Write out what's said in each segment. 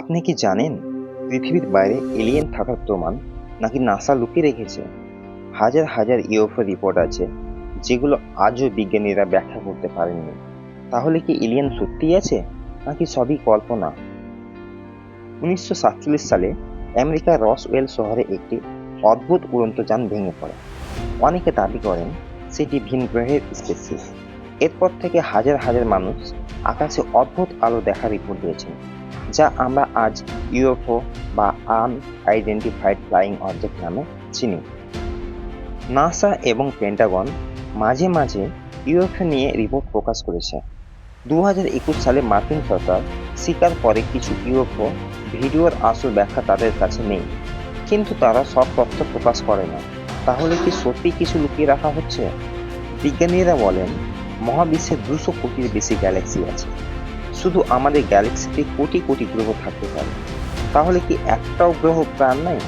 আপনি কি জানেন পৃথিবীর বাইরে এলিয়েন থাকার প্রমাণ নাকি নাসা লুকিয়ে রেখেছে? হাজার হাজার ইউএফও রিপোর্ট আছে যেগুলো আজও বিজ্ঞানীরা ব্যাখ্যা করতে পারেননি। তাহলে কি এলিয়েন সত্যিই আছে নাকি সবই কল্পনা? উনিশশো সাতচল্লিশ সালে আমেরিকার রসওয়েল শহরে একটি অদ্ভুত উড়ন্ত যান ভেঙে পড়ে। অনেকে দাবি করেন সেটি ভিন গ্রহের স্পেসিস এরপর থেকে হাজার হাজার মানুষ আকাশে অদ্ভুত আলো দেখার রিপোর্ট দিয়েছেন। যা আমরা আজ ইউএফও বা আনআইডেন্টিফাইড ফ্লাইং অবজেক্ট নামে চিনি। নাসা এবং পেন্টাগন মাঝে মাঝে ইউএফও নিয়ে রিপোর্ট প্রকাশ করেছে। দু হাজার একুশ সালে মার্কিন সরকার স্বীকার করে কিছু ইউএফও ভিডিওর আসল ব্যাখ্যা তাদের কাছে নেই, কিন্তু তারা সব তথ্য প্রকাশ করে না। তাহলে কি সত্যি কিছু লুকিয়ে রাখা হচ্ছে? বিজ্ঞানীরা বলেন, মহাবিশ্বে দুশো কোটির বেশি গ্যালাক্সি আছে। শুধু আমাদের গ্যালাক্সিতে কোটি কোটি গ্রহ থাকতে পারে। তাহলে কি একটাও গ্রহ প্রাণ নাই?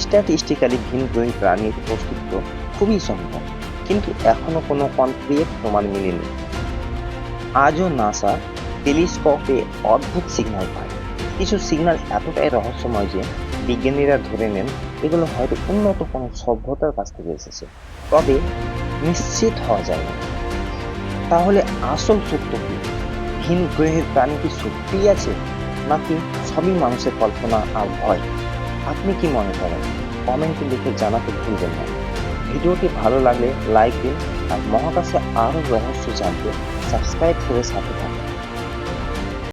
স্ট্যাটিস্টিক্যালি ভিন গ্রহী প্রাণীর অস্তিত্ব খুবই সম্ভব, কিন্তু এখনও কোনো কনক্রিট প্রমাণ মেলেনি। আজও নাসা টেলিস্কোপে অদ্ভুত সিগন্যাল পায়। কিছু সিগন্যাল এতটাই রহস্যময় যে বিজ্ঞানীরা ধরে নেন এগুলো হয়তো উন্নত কোনো সভ্যতার কাছ থেকে এসেছে। তবে নিশ্চিত হওয়া যায় না। তাহলে আসল সত্য কি? ভিন গ্রহের প্রাণী কি সত্যিই আছে? নাকি সবই মানুষের কল্পনা আর ভয়? আপনি কি মনে করেন? কমেন্টে লিখে জানাতে ভুলবেন না। ভিডিওটি ভালো লাগলে লাইক দিন আর মহাকাশে আরও রহস্য জানতে সাবস্ক্রাইব করে সাথে থাকুন।